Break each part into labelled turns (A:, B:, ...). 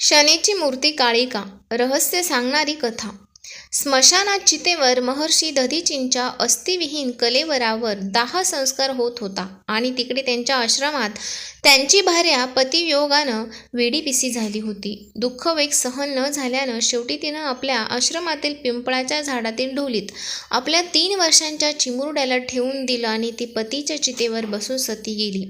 A: शनीची मूर्ती काळिका रहस्य सांगणारी कथा. स्मशानात चितेवर महर्षी दधीचींच्या अस्थिविहीन कलेवरावर दाह संस्कार होत होता आणि तिकडे त्यांच्या आश्रमात त्यांची भार्या पतियोगानं वेडीपिसी झाली होती. दुःख वेग सहन न झाल्यानं शेवटी तिनं आपल्या आश्रमातील पिंपळाच्या झाडातील ढोलीत आपल्या तीन वर्षांच्या चिमुरड्याला ठेवून दिलं आणि ती पतीच्या चितेवर बसून सती गेली.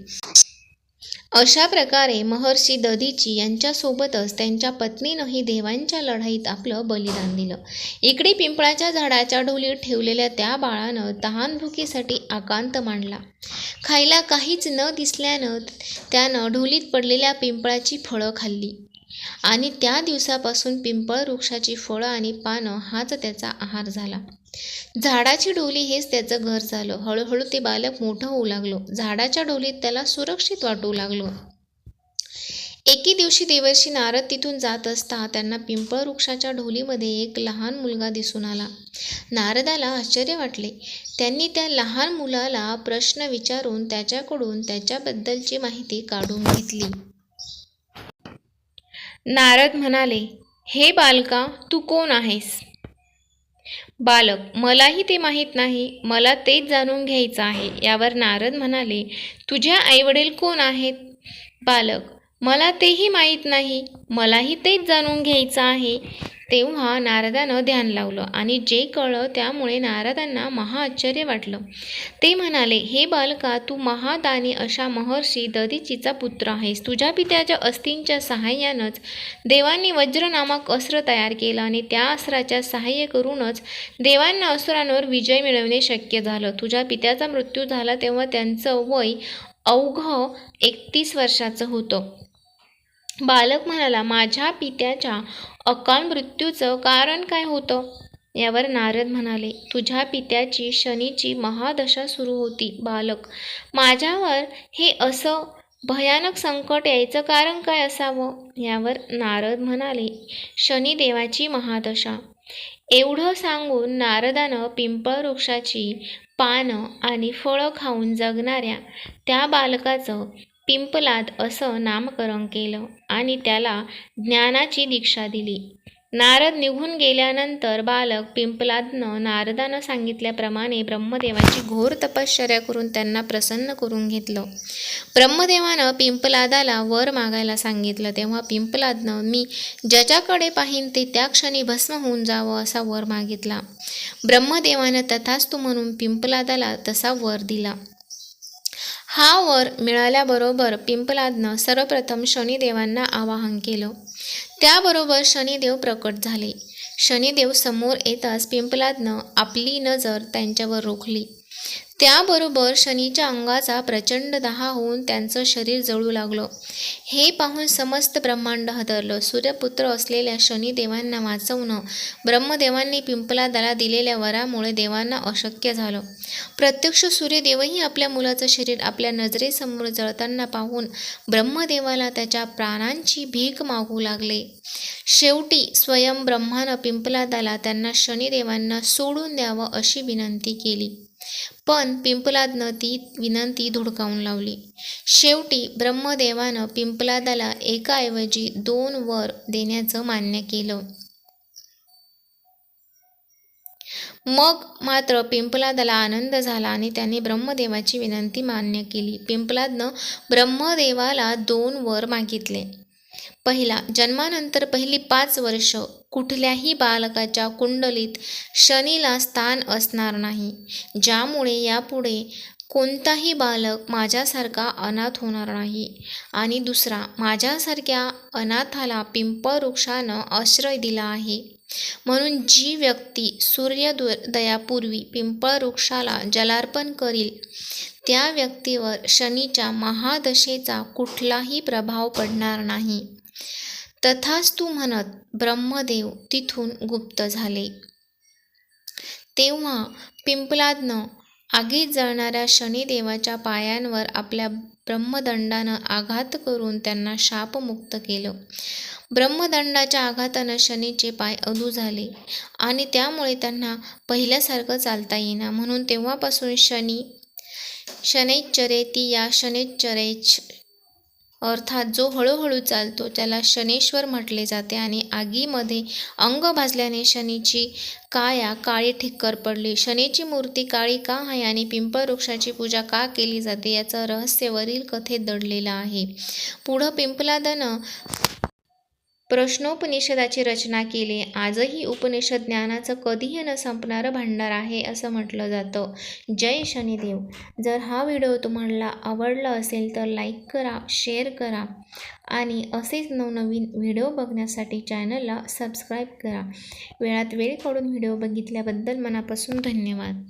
A: अशा प्रकारे महर्षी दधीची यांच्यासोबतच त्यांच्या पत्नीनंही देवांच्या लढाईत आपलं बलिदान दिलं. इकडे पिंपळाच्या झाडाच्या ढोलीत ठेवलेल्या त्या बाळानं तहानभुकीसाठी आकांत मांडला. खायला काहीच न दिसल्यानं त्यानं ढोलीत पडलेल्या पिंपळाची फळं खाल्ली. आणि त्या दिवसापासून पिंपळ वृक्षाची फळं आणि पानं हाच त्याचा आहार झाला. झाडाची डोली हेच त्याचं घर झालं. हळूहळू ते बालक मोठं होऊ लागलो. झाडाच्या डोलीत त्याला सुरक्षित वाटू लागलो. एके दिवशी देवर्षी नारद तिथून जात असता त्यांना पिंपळ वृक्षाच्या ढोलीमध्ये एक लहान मुलगा दिसून आला. नारदाला आश्चर्य वाटले. त्यांनी त्या लहान मुलाला प्रश्न विचारून त्याच्याकडून त्याच्याबद्दलची माहिती काढून घेतली. नारद म्हणाले हे बालका तू कोण आहेस? बालक मलाही ते माहीत नाही. मला तेच जाणून घ्यायचं आहे. यावर नारद म्हणाले तुझ्या आईवडील कोण आहेत? बालक मला तेही माहीत नाही. मलाही तेच जाणून घ्यायचं आहे. तेव्हा नारदानं ध्यान लावलं आणि जे कळलं त्यामुळे नारदांना महाआश्चर्य वाटलं. ते म्हणाले हे बालका तू महादानी अशा महर्षी दधीचीचा पुत्र आहेस. तुझ्या पित्याच्या अस्थींच्या सहाय्यानंच देवांनी वज्र नामक अस्त्र तयार केलं आणि त्या अस्त्राच्या सहाय्य करूनच देवांना असुरांवर विजय मिळवणे शक्य झालं. तुझ्या पित्याचा मृत्यू झाला तेव्हा त्यांचं वय अवघं एकतीस वर्षाचं होतं. बालक म्हणाला माझ्या पित्याच्या अकाल मृत्यूचं कारण काय होतं? यावर नारद म्हणाले तुझ्या पित्याची शनीची महादशा सुरू होती बालक. माझ्यावर हे असं भयानक संकट यायचं कारण काय असावं? यावर नारद म्हणाले शनिदेवाची महादशा. एवढं सांगून नारदानं पिंपळ वृक्षाची पानं आणि फळं खाऊन जगणाऱ्या त्या बालकाचं पिंपलाद असं नामकरण केलं आणि त्याला ज्ञानाची दीक्षा दिली. नारद निघून गेल्यानंतर बालक पिंपलादनं नारदानं सांगितल्याप्रमाणे ब्रह्मदेवाची घोर तपश्चर्या करून त्यांना प्रसन्न करून घेतलं. ब्रह्मदेवानं पिंपलादाला वर मागायला सांगितलं. तेव्हा पिंपलादनं मी ज्याच्याकडे पाहीन ते त्या क्षणी भस्म होऊन जावं असा वर मागितला. ब्रह्मदेवानं तथास्तु म्हणून पिंपलादाला तसा वर दिला. हा वर मिळाल्याबरोबर पिंपलादनं सर्वप्रथम शनिदेवांना आवाहन केलं. त्याबरोबर शनिदेव प्रकट झाले. शनिदेव समोर येताच पिंपलादनं आपली नजर त्यांच्यावर रोखली. त्याबरोबर शनीच्या अंगाचा प्रचंड दहा होऊन त्यांचं शरीर जळू लागलं. हे पाहून समस्त ब्रह्मांड हदरलं. सूर्यपुत्र असलेल्या शनिदेवांना वाचवणं ब्रह्मदेवांनी पिंपलादाला दिलेल्या वरामुळे देवांना अशक्य झालं. प्रत्यक्ष सूर्यदेवही आपल्या मुलाचं शरीर आपल्या नजरेसमोर जळताना पाहून ब्रह्मदेवाला त्याच्या प्राणांची भीक मागू लागले. शेवटी स्वयं ब्रह्मानं पिंपलादाला त्यांना शनिदेवांना सोडून द्यावं अशी विनंती केली. पण पिंपलादनं ती विनंती धुडकावून लावली. शेवटी ब्रह्मदेवानं पिंपलादाला एकाऐवजी दोन वर देण्याचं मान्य केलं. मग मात्र पिंपलादाला आनंद झाला आणि त्याने ब्रह्मदेवाची विनंती मान्य केली. पिंपलादनं ब्रह्मदेवाला दोन वर मागितले. पहिला जन्मानंतर पहिली पाच वर्ष कुठल्याही बालकाच्या कुंडलीत शनीला स्थान असणार नाही ज्यामुळे यापुढे कोणताही बालक माझ्यासारखा अनाथ होणार नाही. आणि दुसरा माझ्यासारख्या अनाथाला पिंपळ वृक्षानं आश्रय दिला आहे. म्हणून जी व्यक्ती सूर्योदयापूर्वी पिंपळ वृक्षाला जलार्पण करील त्या व्यक्तीवर शनीच्या महादशेचा कुठलाही प्रभाव पडणार नाही. तथास्तु म्हणत ब्रह्मदेव तिथून गुप्त झाले. तेव्हा पिंपलादनं आगीत जळणाऱ्या शनिदेवाच्या पायांवर आपल्या ब्रह्मदंडानं आघात करून त्यांना शापमुक्त केलं. ब्रह्मदंडाच्या आघातानं शनीचे पाय अधू झाले आणि त्यामुळे त्यांना पहिल्यासारखं चालता येईना. म्हणून तेव्हापासून शनी शनैश्चरेती या शनैश्चरेच अर्थात जो हळूहळू चालतो त्याला शनेश्वर म्हटले जाते आणि आगीमध्ये अंग भाजल्याने शनीची काया काळी ठिक्कर पडली. शनीची मूर्ती काळी का आहे आणि पिंपळ वृक्षाची पूजा का केली जाते याचं रहस्य वरील कथेत दडलेलं आहे. पुढं पिंपलादन प्रश्नोपनिषदाची रचना केली. आजही उपनिषद ज्ञानाचं कधीही न संपणारं भांडार आहे असं म्हटलं जातं. जय शनिदेव. जर हा व्हिडिओ तुम्हाला आवडला असेल तर लाईक करा शेअर करा आणि असेच नवनवीन व्हिडिओ बघण्यासाठी चॅनलला सबस्क्राईब करा. वेळात वेळ काढून व्हिडिओ बघितल्याबद्दल मनापासून धन्यवाद.